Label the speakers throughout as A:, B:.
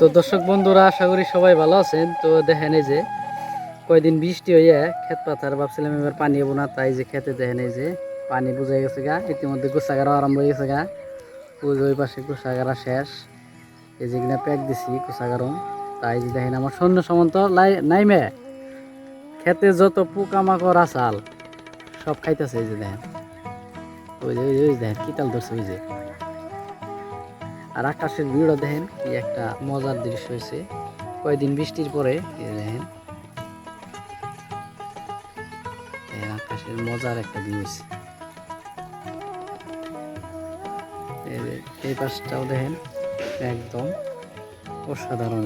A: তো দর্শক বন্ধুরা, আশা করি সবাই ভালো আছেন। তো দেখেন এই যে, কয়দিন বৃষ্টি হইয়া ক্ষেত পাথার ভাবছিলাম এবার পানি হব না, তাই যে খেতে দেখেন এই যে পানি বুঝাই গেছে গা, ইতিমধ্যে গোসাগারা আরম্ভ হয়ে গেছে গা। ওই পাশে গোসাগারা শেষ। এই যে কিনা প্যাক দিছি গোসাগারম তাই যে দেখেন আমার সৈন্য সমন্ত নাইমে। খেতে যত পোকামাকড় আসাল সব খাইতেছে এই যে দেখেন। ওই যে ওই যে দেখেন কিতাল ধরছে ওই যে। আর আকাশের ভিড়ও দেখেন কি একটা মজার দৃশ্য হয়েছে। কয়েকদিন বৃষ্টির পরে দেখেন। আকাশের মজার একটা ভিউ হয়েছে। এই পাশটাও দেখেন, একদম অসাধারণ।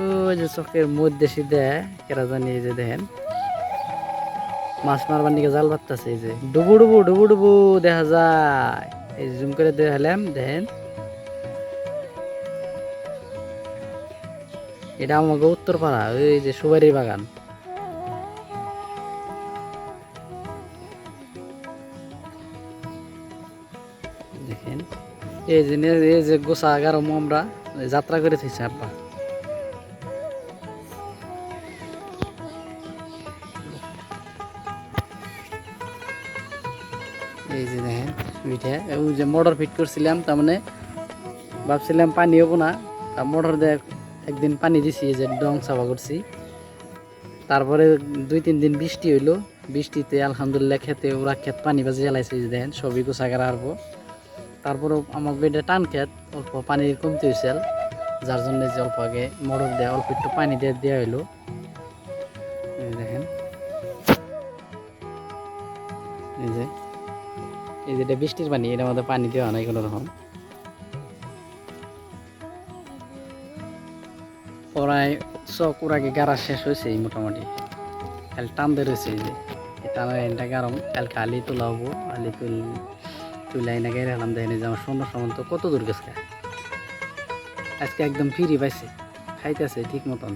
A: ওই যে চোখের মধ্যে সিদ্ধে কেরা জানি যে দেখেন। মাছ মারবার নিকে জাল বাত্তাছে এই যে। ডুবু ডুবু ডুবু ডুবু, দেখা যায়। এই জুম করে দেখালাম দেখেন। এটা আমাকে উত্তরপাড়া, ওই যে সুবারি বাগান। দেখেন, এই যে এই যে গোসা এগারো আমরা যাত্রা করে থাকছে আব্বা। এই যে দেখেন পিঠে ওই যে মোটর ফিট করছিলাম, তার মানে ভাবছিলাম পানি হব না। তা মোটর দিয়ে একদিন পানি দিছি যে ডং সাফা করছি। তারপরে দুই তিন দিন বৃষ্টি হইল। বৃষ্টিতে আলহামদুলিল্লাহ খেতে, ওরা ক্ষেত পানি বাজে জ্বালাইছে যে দেখেন, সবই গোছাগার হারবো তারপরেও আমার বেডে টান খেত, অল্প পানির কমতি হয়েছিল যার জন্য যে অল্প আগে মোটর দেয় অল্প একটু পানি দিয়ে দেওয়া হইল। দেখেন। এই যে এই যেটা বৃষ্টির পানি এটার মধ্যে পানি দেওয়া নাই কোনো রকম। প্রায় চক আগে গাড়া শেষ হয়েছে মোটামুটি। কাল টান রয়েছে এই যে। টানের এনটা গারম কালকে আলি তোলা হব আলি তুল, তুলে না গেলে হলাম দেখেন যে আমার সন্ধ্যা সমান তো কত দূর গেছে। আজকে একদম ফ্রি পাইছে, খাইতেছে ঠিক মতন।